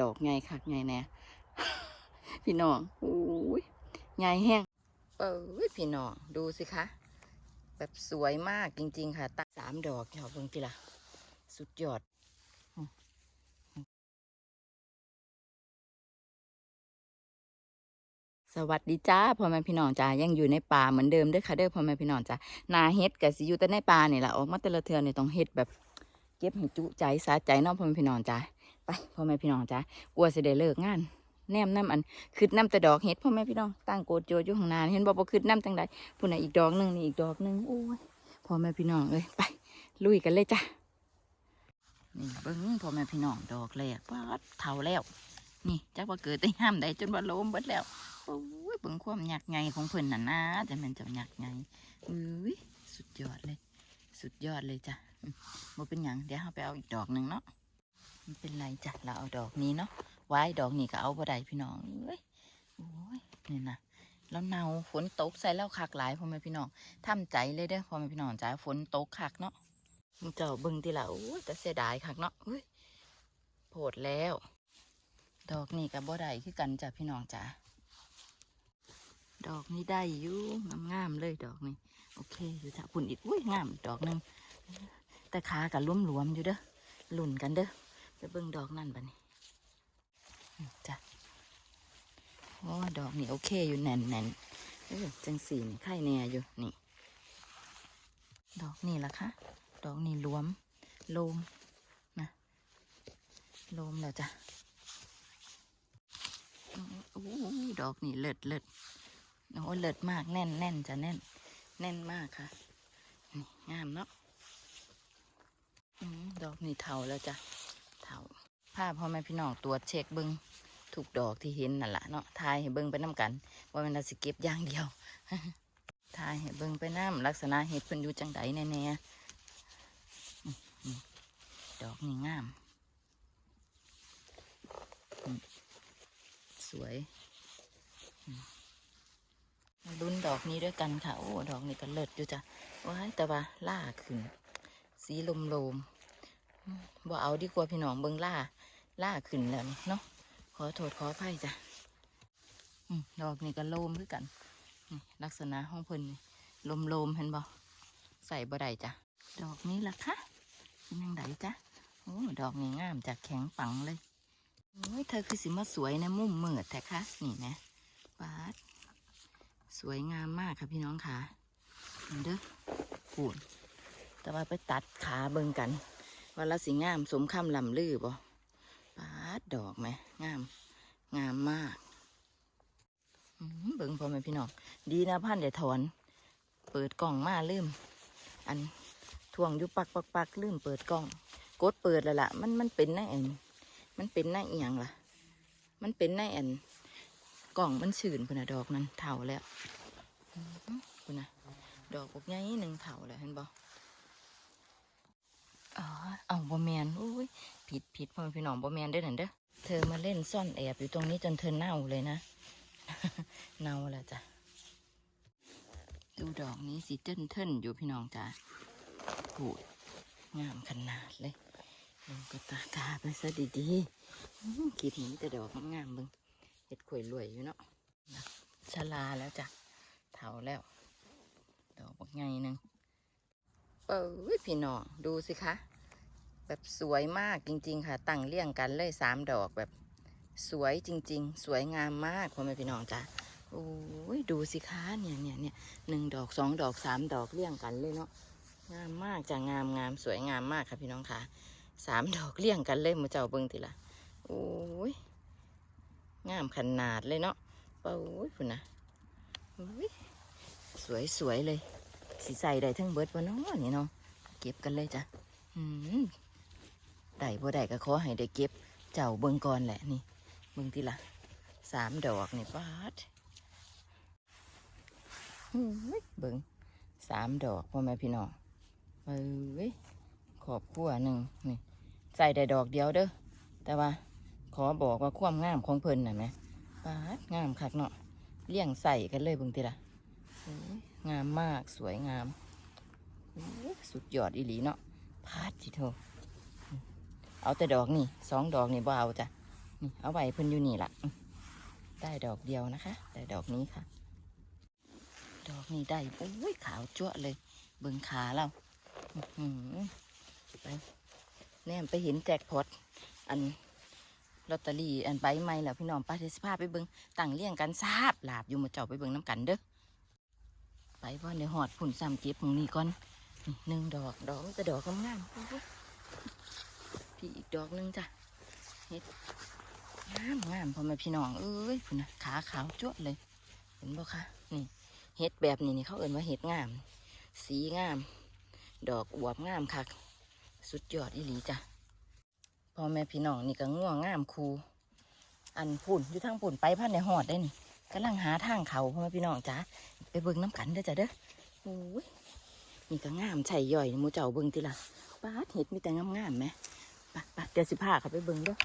ดอกไงคักไงแน่พี่น้องโอ้ยไงแห้งเอ้ยพี่น้องดูสิคะ แบบสวยมากจริง ๆ ค่ะตัสามดอกเดี๋ยวเบิ่งทีละสุดยอดสวัสดีจ้าพ่อแม่พี่น้องจ้ายังอยู่ในป่าเหมือนเดิมด้อค่ะเด้อพ่อแม่พี่น้องจ้านาเฮ็ดกับสิอยู่แต่ในป่านี่แหละออกมาแต่ละเทือนี่ยต้องเฮ็ดแบบ เก็บให้จุใจสาใจเนาะพ่อแม่พี่น้องจ้า ไปพ่อแม่พี่น้องจ้ากลัวสิได้เลิกงาน แนมน้ำอันคืดน้ำแต่ดอกเฮ็ดพ่อแม่พี่น้องตั้งโกดโจอยู่ข้างหน้านเห็นบ่บ่าคืดน้ำจังใดพุ่นน่ะอีกดอกหนึ่งนี่อีกดอกหนึ่งโอ้ยพ่อแม่พี่น้องเอ้ยไป ลุยกันเลยจ้านี่เบิ้งพ่อแม่พี่น้องดอกแรกปาดเท่าแล้ว นี่จักว่าเกิดได้ห้ามได้จนว่าล้มเบิดแล้วโอ้ยเบิ่งความหยักไงของเพิ่นน่ะนะจะเป็นจ้าหยักไงอุ้ยสุดยอดเลย สุดยอดเลยจ้ะอืมบ่เป็นหยังเดี๋ยวเราไปเอาอีกดอกหนึ่งเนาะ มันเป็นไรจ้ะเราเอาดอกนี้เนาะไว้ดอกนี้ก็เอาบ่ได้พี่น้องเอ้ยโอ้ยนี่นะแล้วเนาฝนตกใส่แล้วคักหลายพ่อแม่พี่น้องทำใจเลยเด้อพ่อแม่พี่น้องจ้าฝนตกคักเนาะมึงเจ้าเบิ่งทีละโอ้ยแต่เสียดายคักเนาะอุ้ยโผดแล้ว ดอกนี้ก็บ่ได้คือกันจ้ะพี่น้องจ้าดอกนี้ได้อยู่งามๆเลยดอกนี้โอเคอยู่จ้ะพุ่นอีกอุ้ยงามดอกนึงแต่ขากับลุ่มหลวมๆอยู่เด้อหลุ่นกันเด้อ ไปเบิ่งดอกนั่นบัดนี้อืมจ้ะโอ้ดอกนี้โอเคอยู่แน่นแน่นๆเออจังสีนี่ไข่แน่อยู่นี่ ดอกนี่ล่ะคะ ดอกนี้หลวมโลมนะโลมแล้วจ้ะโอ้โหดอกนี่เลิศเลิศโอ้เลิศมากแน่นแน่นจะแน่น แน่นมากค่ะนี่งามเนาะอืมดอกนี่เถาแล้วจ้ะ เถาผ้าพ่อแม่พี่น้องตรวจเช็คเบิงถูกดอกที่เห็นนั่นแหละเนาะทายให้เบิงไปน้ำกันว่ามันเราสิเก็บอย่างเดียวทายให้เบิงไปน้ำลักษณะเห็ดเพิ่นอยู่จังไดแน่ๆดอกนี่งาม สวยมาลุ้นดอกนี้ด้วยกันค่ะโอ้ดอกนี้ก็เลิศอยู่จ้ะว้ายแต่ว่าล่าขึ้น สีลมลมๆอืมบ่เอาดีกว่าพี่น้องเบิงล่า ล่าขึ้นแล้วนี่เนาะขอโทษขออภัยจ้ะดอกนี้ก็โลมคือกัน ลักษณะห้องเพิ่นลมลมๆเห็นบ่ใส่บ่ได้จ้ะ ดอกนี้ล่ะคะเป็นยังไงจ้ะโอ้ดอกนี้งามจากแข็งปังเลยโอ้ยเธอคือสิมาสวยในมุมมืดแท้คะนี่นะปาดสวยงามมากค่ะพี่น้องค่ะเห็นเด้อปูนแต่ว่าไปตัดขาเบิ่งกันว่าละสิงามสมคำลำลือบ่ ปาดดอกไหมงาม งามมากเบิ่งพ่อแม่พี่น้อง ดีนะพันเดี๋ยวถอน เปิดกล่องมาลืม อันทวงอยู่ปักปักปักลืมเปิดกล่อง กดเปิดแล้วล่ะ มันมันเป็นในอันมันเป็นในอียงล่ะ มันเป็นในอันกล่องมันฉื่นพุ่นนะดอกนั้นเถาแล้วพุ่นนะดอกพวกใหญ่หนึ่งเถาแล้วเห็นบ่อ๋อเอาบ่แมนอุ้ ผิดผิดพ่อแม่พี่น้องบ่แมนเด้อนั่นเด้อเธอมาเล่นซ่อนแอบอยู่ตรงนี้จนเธอเน่าเลยนะ เน่าแล้วจ้ะดูดอกนี้สิเติ้นเทินๆอยู่พี่น้องจ้ะพูดงามขนาดเลยลงกระตากาไปซะดีๆอื้อคิดเห็นแต่ดอกงามๆเบิ่งเห็ดข่วยรวยอยู่เนาะชลาแล้วจ้ะเถาแล้ว ดอกบักไงนึงเออพี่น้องดูสิคะ แบบสวยมากจริง ๆ ค่ะ ตั้งเรียงกันเลยสามดอกแบบสวยจริง ๆ สวยงามมากพ่อแม่พี่น้องจ้ะโอ้ยดูสิคะเนี่ยเนี่ยเนี่ยหนึ่งดอกสองดอกสามดอกเรียงกันเลยเนาะงามมากจ้ะงามงามสวยงามมากค่ะพี่น้องค่ะสามดอกเรียงกันเลยมือเจ้าเบิ้งทีละโอ้ยงามขนาดเลยเนาะเป้าอุ้ยพุ่นะสวยสวยเลยสีใสได้ทั้งเบิดวะเนาะนี่เนาะเก็บกันเลยจ้ะอืม ได้บ่ได้ก็ขอให้ได้เก็บ เจ้าเบิ่งก่อนแหละนี่เบิ่งทีละสามดอกนี่ปาดอุ้ยเบิ่งสามดอกพ่อแม่พี่น้องเอ้ยขอบขั้วหนึ่งนี่ใส่ได้ดอกเดียวเด้อแต่ว่าขอบอกว่าความงามของเพิ่นน่ะไหมปาดงามคักเนาะเลี้ยงใส่กันเลยเบิ่งติละงามมากสวยงาม สุดยอดอีหลีเนาะพาดจิโท เอาแต่ดอกนี่สองดอกนี่บ่เอาจ้ะนี่เอาไว้เพิ่นอยู่นี่ละได้ดอกเดียวนะคะ ได้ดอกนี้ค่ะ ดอกนี้ได้โอ้ยขาวจั่วเลย เบิ่งขาเราไปแนมไปเห็นแจ็คพอตอันลอตเตอรี่อันใบใหม่แล้วพี่น้องป้าเทสภาพไปเบิ่งตั้งเรี่ยงกันซาบหลาบอยู่หมาเจ้าไปเบิ่งน้ำกันเด้อไปว่าในหอดผุ่นซ้ำเก็บตรงนี้ก่อนหนึ่งดอกดอกมันจะดอกงามๆ พี่อีกดอกหนึงจ้ะเฮ็ดงามงามพ่อแม่พี่น้องเอ้ยพุ่นนะขาขาวจั่วเลย เห็นบ่คะนี่เห็ดแบบนี้นี่เขาเอ่นว่าเห็ดงาม สีงาม ดอกอวบงามคักสุดยอดอีหลีจ้ะพ่อแม่พี่น้องนี่ก็ง่วงงามคูอันปุ่นอยู่ทางปุ่นไปพันในหอดได้นี่กำลังหาทางเขาพ่อแม่พี่น้องจ้ะไปเบิ่งน้ำกันเด้อจ้ะเด้อโอ้ยนี่ก็งามใช่ย่อยมูเจ้าเบิ่งทีละป้าดเห็ดมีแต่งามงามๆไหม ไปไปเดี๋ยวสิพาเขาไปเบิ่งเด้อ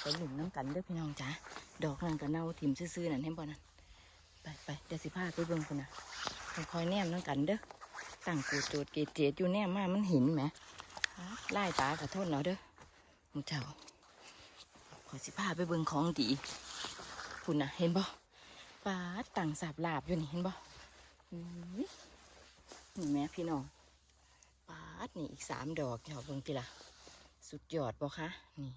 ไปหลุมน้ำกันเด้อพี่น้องจ้ะดอกนั่นก็เน่าถิ่มซื่อๆนั่นเห็นบ่นั่นไปไปเดี๋ยวสิพาไปเบิ่งคนน่ะต้องคอยแนมนั่งกันเด้อตั้งกูโจดเกจเจดอยู่แนมมามันห็นไหมไล่ตาขอโทษเนาะเด้อมูเจ้าขอสิพาไปเบิ่งของดีคุณน่ะ เห็นบ่ฟ้าตั้งสาบลาบอยู่นี่เห็นบ่นี่แม่พี่น้องปาดนี่อีกสามดอกเดี๋ยวเบิ่งทีละ สุดยอดบ่คะ นี่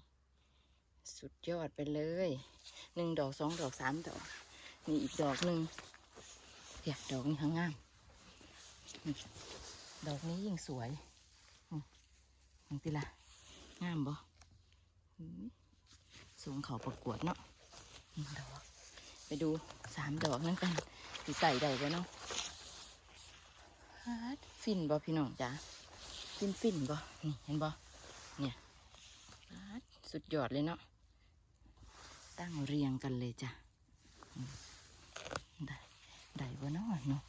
สุดยอดไปเลย หนึ่งดอกสองดอกสามดอก นี่อีกดอกหนึ่งเดี๋ยวดอกนี้ข้างงามดอกนี้ยิ่งสวยนี่ยังติละงามบ่อุ๊ยสูงเขาประกวดเนาะหนี่งดอก ไปดูสามดอกนั่นกันสิใส่ได้ไปเนาะฟินบ่พี่น้องจ้าฟินฟินบ่นี่เห็นบ่ เนี่ยสุดยอดเลยเนาะ ตั้งเรียงกันเลยจ้ะ ได้ ได้บ่เนาะเนาะ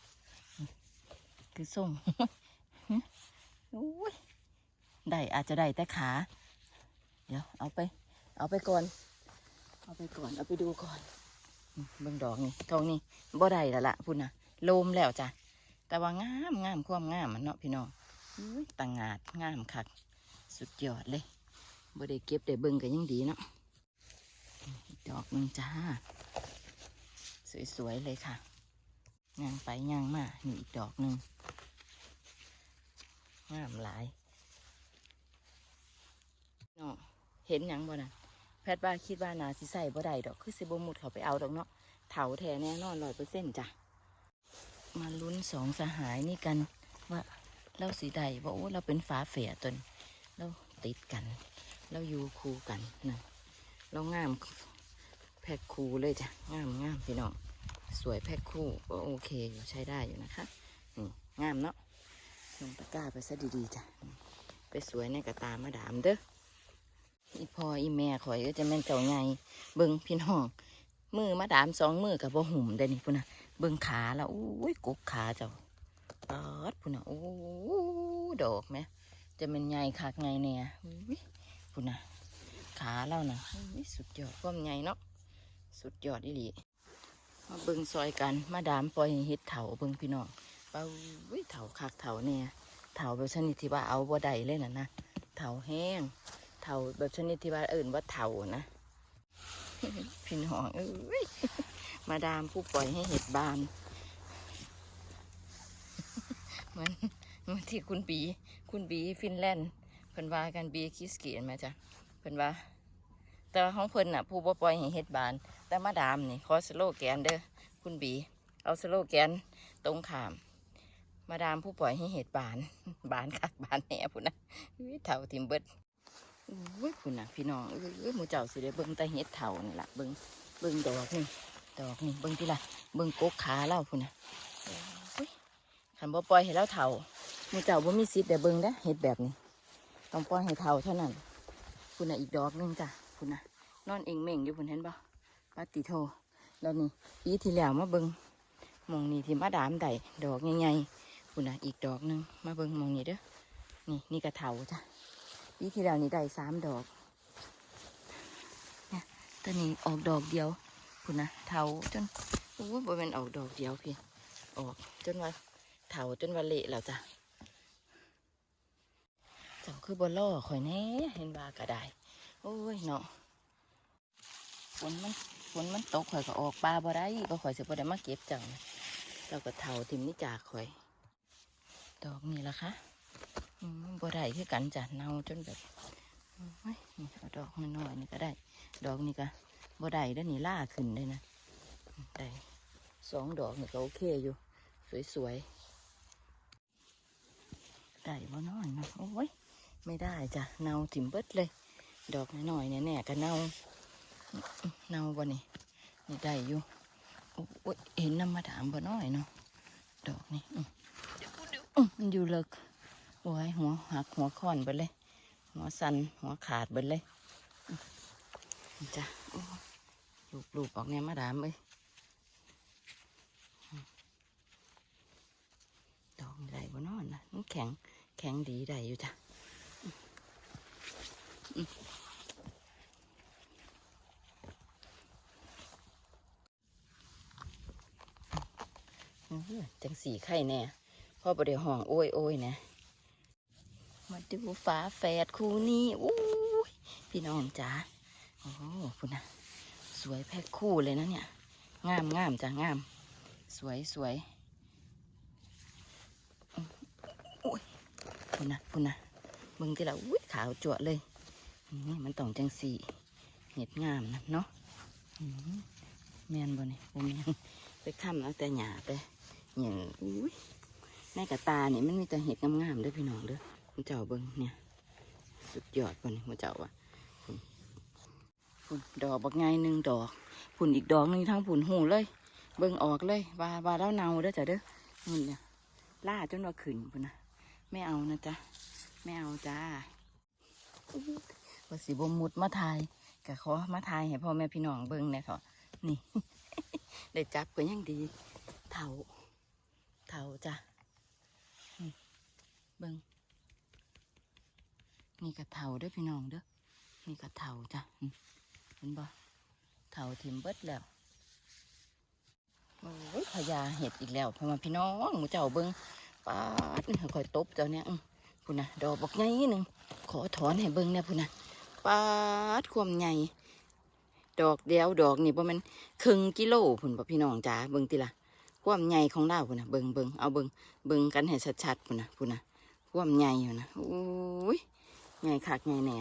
คือส่งโอ้ย ได้อาจจะได้แต่ขา เดี๋ยวเอาไป เอาไปก่อน เอาไปก่อน เอาไปดูก่อนเบิ่งดอกนี่ทองนี่บ่ได้แล้วละพุ่นน่ะโลมแล้วจ้ะ แต่ว่างามงามความงามมันเนาะพี่น้องต่างงาดงามคัก สุดยอดเลยบ่ได้เก็บได้เบิ่งก็ยังดีเนาะดอกหนึงจ้า สวยๆเลยค่ะย่างไปย่างมานี่อีกดอกหนึ่งงามหลายเนาะเห็นยังบ่น่ะแพทย์ว่าคิดว่านาสิใส่บ่ได้ดอกคือสิบมุดเขาไปเอาดอกเนาะเถาแท้แน่นอนร้อยเปอร์เซ็นต์จ้ะมาลุ้นสองสหายนี่กันว่าเราสีใดว่าโอ้เราเป็นฝาเฟียตน เราติดกันเราอยู่คู่กันนะเรางามแพ็คคู่เลยจ้ะงามงามพี่น้องสวยแพ็คคู่ก็โอเคอยู่ใช้ได้อยู่นะคะนี่งามเนาะลงตะกร้าไปซะดีๆจ้ะไปสวยในกระตามาดามเด้ออีพออีแม่ข่อยก็จะแม่นเจ้าใหญ่เบิ่งพี่น้องมือมาดามสองมือกับบ่หุ่มได้นี่พุ่นนะเบิ่งขาแล้วอุ้ยกุกขาเจ้าปอดพุ่นนะโอ้ดอกไหม จะเป็นใหญ่คักไงเนี่ยอุ้ยพุ่นะขาเรานะสุดยอดความใหญ่เนาะสุดยอดอีหลีมาเบิ่งซอยกันมาดามปล่อยให้เฮ็ดเถาเบิ่งพี่น้องเป้าวิเถาคักเถาเนี่ยเถาแบบชนิดที่ว่าเอาบ่ได้เลยนะนะเถาแห้งเถาแบบชนิดที่ว่าเอิ่นว่าเถานะพี่น้องเอ้ยมาดามผู้ปล่อยให้เห็ดบานเหมือนเหมือนที่คุณบี คุณบีฟินแลนด์เพิ่นว่ากันบีคิสกีนมาจ้ะเพิ่นว่า แต่ว่าของเพิ่นน่ะ ผู้บ่ปล่อยให้เห็ดบาน แต่มาดามนี่ขอสโลแกนเด้อคุณบี เอาสโลแกนตรงขาม มาดามผู้ปล่อยให้เห็ดบาน บานคักบานแหน่พุ่นนะอุ๊ยเท่าทิมเบิดอุ้ยพุ่นนะพี่น้องเอ้ยหมูเจ้าสิได้เบิ่งแต่เห็ดเท่านี่ล่ะเบิ่งเบิ่งดอกนี่ดอกนี่เบิ่งที่ละเบิ่งกกขาเล่าพุ่นนะอุ้ยคันบ่ปล่อยให้เราเท่า มูเจ้าบ่มีสิทธิ์ได้เบิ่งเด้เห็ดแบบนี้ ต้องปล่อยให้เท่าเท่านั้นพุ่นน่ะอีกดอกหนึงจ้ะพุ่นน่ะ นอนเองเม่งอยู่พุ่นเห็นปะปาติโทแล้วนี่ปีที่แล้วมาเบิงมองนี่ที่มาดามได้ดอกใหญ่ๆพุ่นน่ะอีกดอกหนึงมาเบิงมองนี่เด้อนี่นี่กระเถาจ้ะปีที่แล้วนี่ได้สามดอกเนี่ยตอนนี้ออกดอกเดียวพุ่นะเถาจนโอ้ยบ่เป็นออกดอกเดียวพี่ออกจนว่าเถาจนว่าเละแล้วจ้ะ เจ้าคือบ่ล่อข่อยแน่เห็นว่ากระได้โอ้ยเนาะฝนมันฝนมันตกข่อยก็ออกปลาบ่ได้ก็ข่อยสิบ่ได้มาเก็บเจ้านะเจ้าก็เท่าทิมนี่จากข่อย ดอกนี่ละคะบ่ได้คือกันจ้ะเน่าจนแบบโอ้ยนี่เอาดอกน้อยนี่ก็ได้ ดอกนี่ก็บ่ได้แล้วนี่ล่าขึ้นเลยนะได้สองดอกนี่ก็โอเคอยู่ สวยๆได้บ่น้อยนะโอ้ย ไม่ได้จ้ะเน่าถิ่มเบิดเลย ดอกน้อยๆเนี่ยแน่ๆก็เน่าเน่าบ่นี่นี่ได้อยู่โอ้ยเห็นน้ำมาถามบ่น้อยเนาะดอกนี่อืมอืมมันอยู่เลิกโอ้ยหัวหักหัวค่อนไปเลย หัวสันหัวขาดไปเลยจ้ะโอ้ยลูกออกเนี่ยมาดามเอ้ยดอกนี่ได้บ่นอนนะมันแข็งแข็งดีได้อยู่จ้ะ จังสีไข่แน่พ่อประเดี๋ยวห้องโอ้ยโอ้ยนะมาดูฝาแฝดคู่นี้อู้ยพี่น้องจ๋าโอ้คุณนะสวยแพ็คคู่เลยนะเนี่ย งามงามจ้ะงาม สวยสวยอื้อโอ้ยคุณนะคุณนะมึงที่ละอุ้ยขาวจั่วเลย มันต้องจังสีเห็ดงามนะเนาะอื้อแมนบ่นี่ผมยังไปค้ำเอาแต่หยาไปอย่างอุ้ยในกระตาเนี่ยมันมีแต่เห็ดงามๆด้อพี่น้องเด้อคุณเจ้าเบิ้งเนี่ย สุดยอดปุ่นคุณเจ้าอะพุ่นดอกบักไงหนึ่งดอกพุ่นอีกดอกหนึ่งทั้งพุ่นหูเลย เบิ้งออกเลยว่าว่าแล้วเนาเด้อจ้ะเด้อนู่นเนี่ยล่าจนว่าขึ้นพุ่นนะไม่เอานะจ๊ะไม่เอาจ้า ว่าสิบมุดมาทายกะขอมาทายให้พ่อแม่พี่น้องเบิ้งเนี่ยเถอะนี่ ได้จับก็ยังดี เถาเถาจ้ะเบิ้งนี่กระเถาเด้อพี่น้องเด้อนี่กระเถาจ้ะเห็นบ่เถาทิมเบิดแล้วโอ้ยพญาเห็ดอีกแล้วพ่อมาพี่น้องหมูเจ้าเบิ้งปาดนี่คอยตบเจ้าเนี่ยอืมพูนนะดอกบักใหญ่หนึ่งขอถอนให้เบิ้งเนี่ยพูนนะ ปาดความใหญ่ดอกเดียวดอกนี่บ่แมันครึ่งกิโลพุ่นบ่พี่น้องจ๋าเบิ่งติละความใหญ่ของเราพุ่นนะเบิ่งเบิ่งเอาเบิ่งเบิ่งกันให้ชัดๆพุ่นนะพุ่นนะความใหญ่อยู่นะโอ้ยใหญ่คักใหญ่แหน่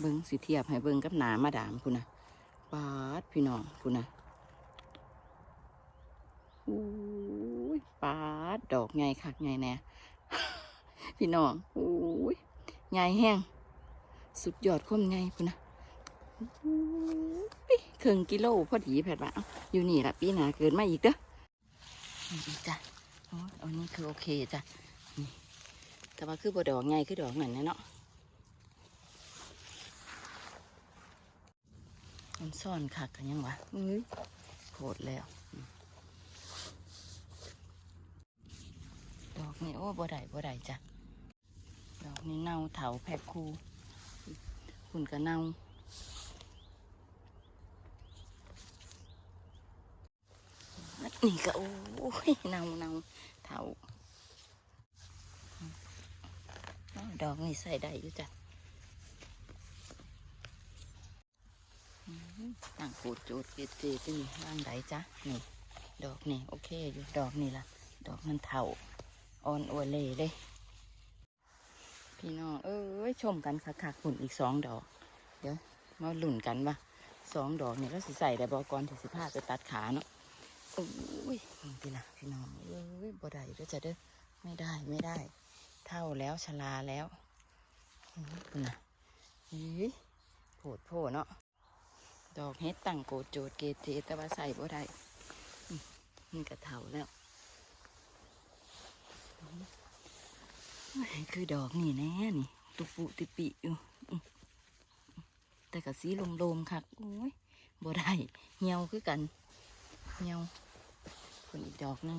เบิ่งสิเทียบให้เบิ่งกับหนามาดามพุ่นนะปาดพี่น้องพุ่นนะโอ้ยปาดดอกใหญ่คักใหญ่แหน่พี่น้องโอ้ยใหญ่แห้ง สุดยอดความใหญ่พุ่นนะปิ๊ครึ่งกิโลพอดีแผดว่าเอ้าอยู่นี่ละปีหนาเกินมาอีกเด้อนี่จ้ะโอ้นนี้คือโอเคจ้ะนี่แต่ว่าคือบ่ดอกไงคือดอกนั่นแหละเนาะมันซ่อนคักกันยังวะโคตรแล้ว ดอกนี่โอ้บ่ได้บ่ได้จ้ะ ดอกนี่เน่าเถาแพ็คคู คุณก็เนานี่ก็โอ้ยเนาเนาเท่าดอกนี่ใส่ได้อยู่จ้ะตั้งปูดจูดเกจีที่นี่ว่างไดจ้ะนี่ ดอกนี่ โอเคอยู่ดอกนี่ละดอกมันเท่าอ่อนอวเล่เลย พี่น้องเอ้ยชมกันคักๆหุ่นอีกสองดอก เดี๋ยวมาหลุ่นกันว่าสองดอกเนี่ยก็สิใส่แต่บอกรที่สิพาไปตัดขาเนาะโอ้ยพี่นะพี่น้องเอ้ยบ่ได้เด้อจ้ะเด้อไม่ได้ไม่ได้ เท่าแล้วชราแล้วอื้อพี่นะเฮ้ยโผดโผเนาะดอกเฮ็ดตั้งโกโจดเกเจแต่ว่าใส่บ่ได้อื้อมันก็เท่าแล้ว คือดอกนี่แน่นี่ตุปุติปิอยู่แต่ก็สีลมๆคักโอ้ยบ่ได้เหี่ยวคือกันเหี่ยวคนอีกดอกนึง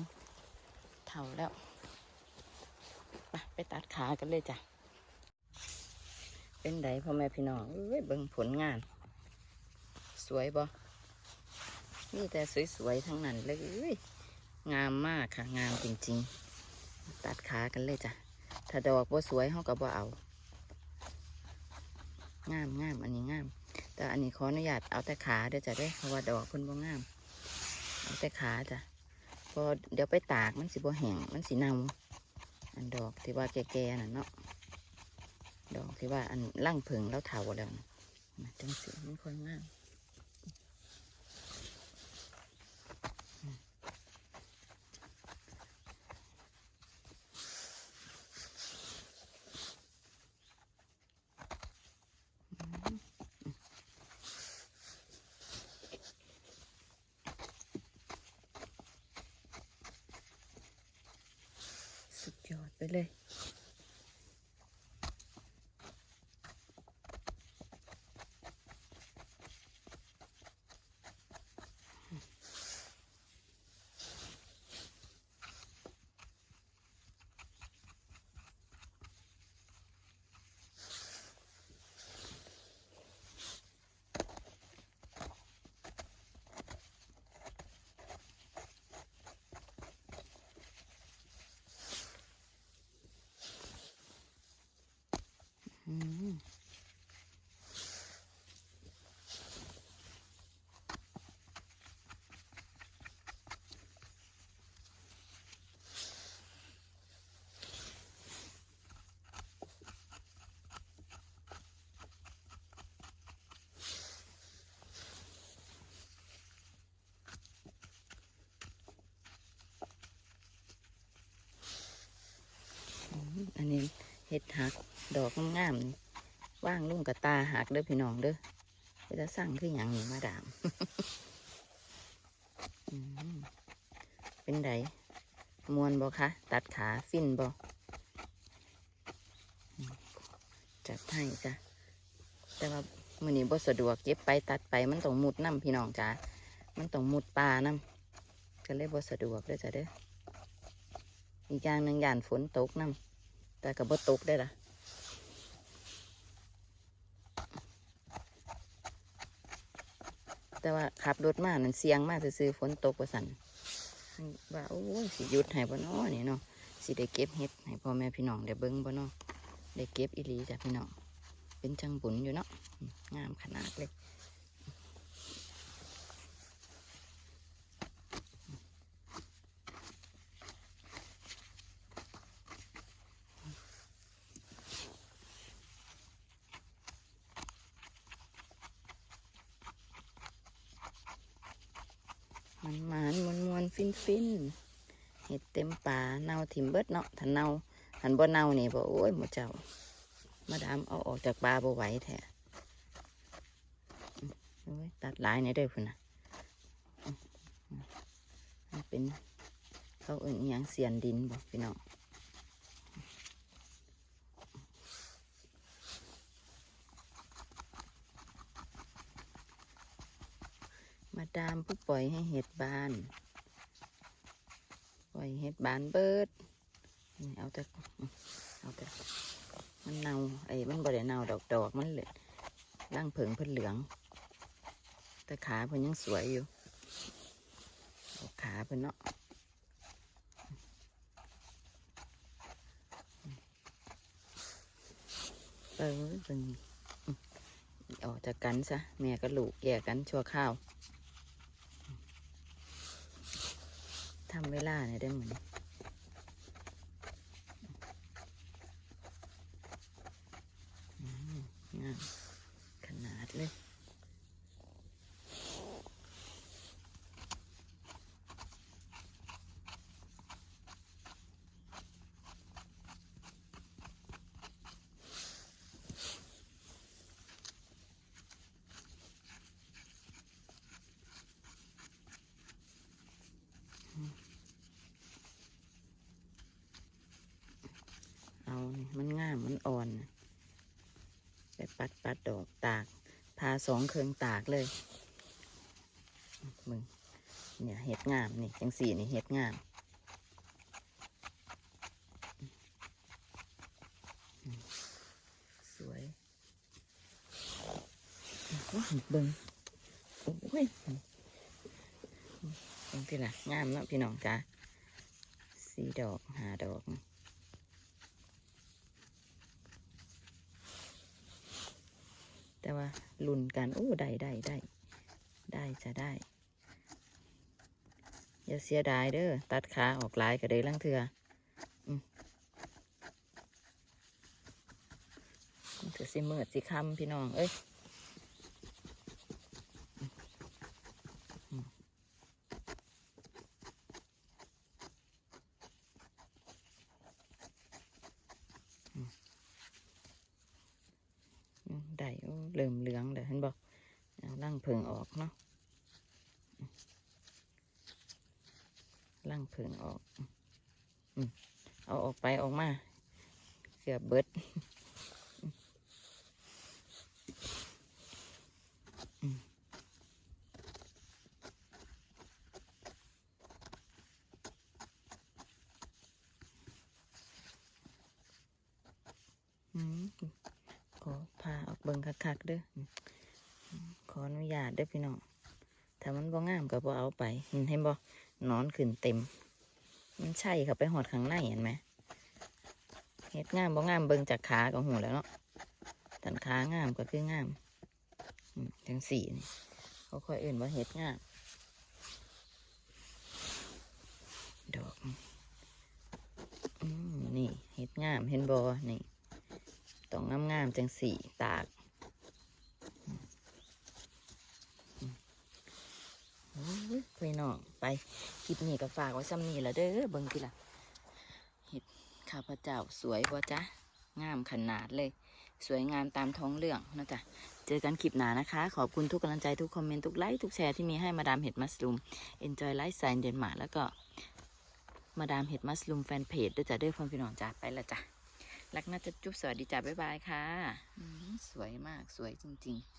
เท่าแล้วไปไปตัดขากันเลยจ้ะ เป็นไดพ่อแม่พี่น้องเอ้ยเบิ่งผลงาน สวยบ่มีแต่สวยๆทั้งนั้นเลยงามมากค่ะ งามจริงๆ ตัดขากันเลยจ้ะ ถ้าดอกบ่สวยเขาก็บ่เอา งามงามอันนี้งาม แต่อันนี้ขออนุญาตเอาแต่ขาเด้อจ้ะเด้เพราะว่าดอกเพิ่นบ่งาม เอาแต่ขาจ้ะพอเดี๋ยวไปตากมันสิบ่แห้งมันสิเน่าอันดอกที่ว่าแก่ๆน่ะเนาะดอกที่ว่าอันร่างผึ่งแล้วเถาแล้วจังสีมันค่อยงาม สุดยอดไปเลย อืมอันนี้ เห็ดหักดอกงามๆนี่ว่างลุ่มกับตาหักเด้อพี่น้องเด้อเวลาสั่งคืออย่างนี้มาดาม เป็นไดมวนบ่คะ ตัดขาฟินบอจัดให้จ้ะ แต่ว่ามือนี้บ่สะดวกเย็บไปตัดไปมันต้องมุดน้ำพี่น้องจ้ามันต้องมุดป่าน้ำก็เลยบ่สะดวกเด้อจ้ะเด้ออีกอย่างหนึ่งย่านฝนตกน้ำ แต่ก็บ่ตกได้ละแต่ว่าขับรถมานั่นเสียงมากซื้อๆฝนตกว่าสันว่าโอ้ยสิหยุดให้บ่เนาะนี่เนาะสิได้เก็บเห็ดให้พ่อแม่พี่น้องได้เบิ่งบ่เนาะได้เก็บอีหลีจ้ะพี่น้องเป็นจังบุญอยู่เนาะงามขนาดเลย มันหมานมวนมวนฟินฟินเห็ดเต็มป่ิมเบิดเนาะถ้าเน่าหันบ่เน่านี่บ่โอ้ยหมดเจ้า มาดามเอาออกจากป่าบ่ไหวแท้ตัดหลายในเด้อพุ่นนะเป็นเขาเอื่นอยังเสียนดินบ่พี่น้องมาดามผู้ปล่อยให้เห็ดบาน ปล่อยเห็ดบานเบิด เอาแต่เอาแต่มันเน่าไอ้มันบ่ได้เน่าดอกดอกมันเหลือร่างเผิงเพิ่นเหลือง แต่ขาเพิ่นยังสวยอยู่ขาเพิ่นเนาะเออเพิ่นอออกจากกันซะแม่กับลูกแยกกันชั่วข้าวทำเวลาเนี่ยได้เหมือนอืมงามขนาดเลย เอานี่มันงามมันอ่อนน่ะไปัดปัดดอกตากพาสองเคืองตากเลยมึงเนี่ยเห็ดงามนี่จังสี่นี่เห็ดงามสวยว้าเบิงโอ้ยตรงที่ละงามเนาะพี่น้องจ้าสี่ดอกห้าดอก แต่ว่าลุ้นกันโอ้ได้ได้ได้ได้จะได้ อย่าเสียดายเด้อตัดขาออกหลายก็ได้ลังเถืออืมมันถือสิมืดสิคำพี่น้อง เอ้ยอืมอืมอืมได้โอ้เริ่มเหลืองเด้อเห็นบอกเอาล่างเพิงออกเนาะ ล่างเพิงออกอืมอืมเออกไปออกมา เกือบเบิดขอพาออกเบิ่งคักๆเด้อ ขออนุญาตเด้อพี่น้อง ถ้ามันบ่งามก็บ่เอาไป เห็นบ่นอนขึ้นเต็ม มันใช่ค่ะไปหอดข้างในเห็นไหม เห็ดงามบ่งามเบิ่งจากขาก็หูแล้วเนาะตันขางามก็คืองามอืมจังสี่นี่เขาค่อยเอื่นว่าเห็ดงาม ดอกอืมนี่เห็ดงามเห็นบ่นี่ต้องงามงามจังสี่ตากโอ้ยพี่น้องไปคลิปนี้ก็ฝากไว้ซ้ำนี้ละเด้อเบิ่งทีละ ข้าพเจ้าสวยบ่จ๊ะงามขนาดเลย สวยงามตามท้องเรื่องนะจ๊ะเจอกันคลิปหน้านะคะ ขอบคุณทุกกำลังใจทุกคอมเมนต์ทุกไลค์ทุกแชร์ที่มีให้มาดามเห็ดมัสลูม Enjoy Life s t y l e เดนมาร์กแล้วก็มาดามเห็ดมัสลูมแฟนเพจด้วยจ้ะด้อพ่อพี่น้องจ้ะไปละจ้ะรักน่าจะจุ๊บสวัสดีจ้ะบ๊ายบายค่ะสวยมากสวยจริง ๆ